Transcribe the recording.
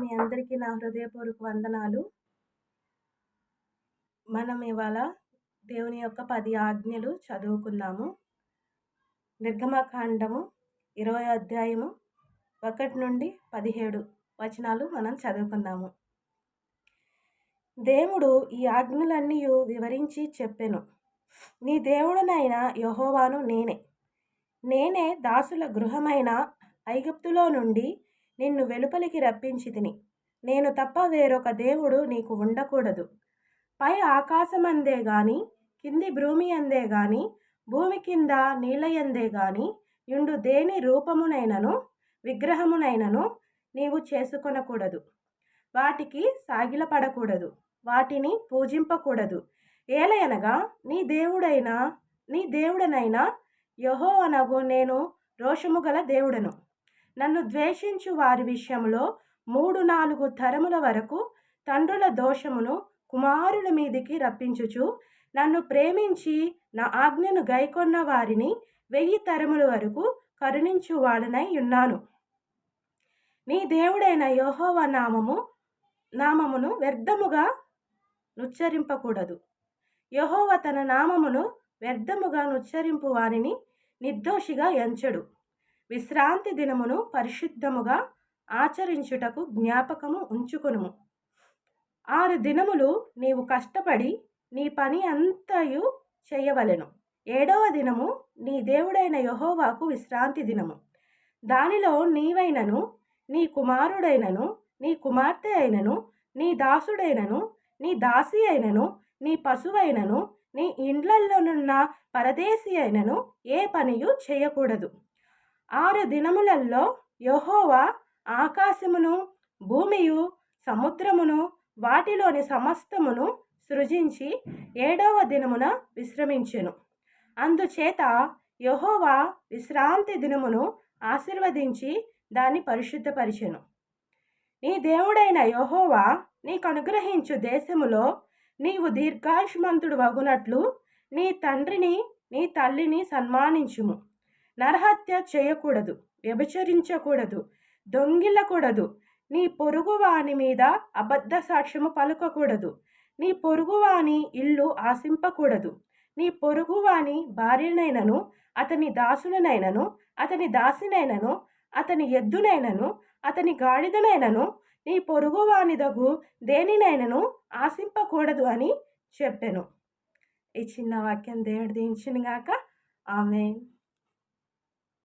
మీ అందరికీ నా హృదయపూర్వక వందనాలు. మనం ఇవాళ దేవుని యొక్క పది ఆజ్ఞలు చదువుకుందాము. నిర్గమకాండము ఇరవై అధ్యాయము ఒకటి నుండి పదిహేడు వచనాలు మనం చదువుకుందాము. దేవుడు ఈ ఆజ్ఞలన్నీ వివరించి చెప్పెను. నీ దేవుడనైన యహోవాను నేనే. నేనే దాసుల గృహమైన ఐగుప్తులో నుండి నిన్ను వెలుపలికి రప్పించి తిని. నేను తప్ప వేరొక దేవుడు నీకు ఉండకూడదు. పై ఆకాశమందే గాని కింది భూమి అందే గాని భూమి కింద నీళ్ళయందే గాని ఇండు దేని రూపమునైనను విగ్రహమునైనను నీవు చేసుకొనకూడదు. వాటికి సాగిలపడకూడదు. వాటిని పూజింపకూడదు. ఏలయనగా నీ దేవుడైనా నీ దేవుడనైనా యహో అనగు నేను రోషము గల దేవుడను. నన్ను ద్వేషించు వారి విషయంలో మూడు నాలుగు తరముల వరకు తండ్రుల దోషమును కుమారుల మీదికి రప్పించుచు నన్ను ప్రేమించి నా ఆజ్ఞను గైకొన్న వారిని వెయ్యి తరముల వరకు కరుణించువాడనై ఉన్నాను. నీ దేవుడైన యోహోవ నామము నామమును వ్యర్థముగా నుచ్చరింపకూడదు. యహోవ తన నామమును వ్యర్థముగా నుచ్చరింపు వారిని నిర్దోషిగా ఎంచడు. విశ్రాంతి దినమును పరిశుద్ధముగా ఆచరించుటకు జ్ఞాపకము ఉంచుకొనుము. ఆరు దినములు నీవు కష్టపడి నీ పని అంతయు చేయవలెను. ఏడవ దినము నీ దేవుడైన యహోవాకు విశ్రాంతి దినము. దానిలో నీవైనను నీ కుమారుడైనను నీ కుమార్తె అయినను నీ దాసుడైనను నీ దాసి అయినను నీ పశువైనను నీ ఇండ్లలోనున్న పరదేశి అయినను ఏ పనియు చేయకూడదు. ఆరు దినములలో యహోవా ఆకాశమును భూమియు సముద్రమును వాటిలోని సమస్తమును సృజించి ఏడవ దినమున విశ్రమించెను. అందుచేత యహోవా విశ్రాంతి దినమును ఆశీర్వదించి దాన్ని పరిశుద్ధపరిచెను. నీ దేవుడైన యహోవా నీకు అనుగ్రహించు దేశములో నీవు దీర్ఘాయుష్మంతుడు వగునట్లు నీ తండ్రిని నీ తల్లిని సన్మానించుము. నరహత్య చేయకూడదు వ్యభిచరించకూడదు దొంగిల్లకూడదు నీ పొరుగువాని మీద అబద్ధ సాక్ష్యము పలుకకూడదు. నీ పొరుగువాని ఇల్లు ఆశింపకూడదు. నీ పొరుగువాని భార్యనైనను అతని దాసునైనను అతని దాసినైనను అతని ఎద్దునైనను అతని గాడిదనైనను నీ పొరుగువానిదగు దేనినైనను ఆశింపకూడదు అని చెప్పాను. ఈ చిన్న వాక్యం దేవుడు దించినగాక ఆమె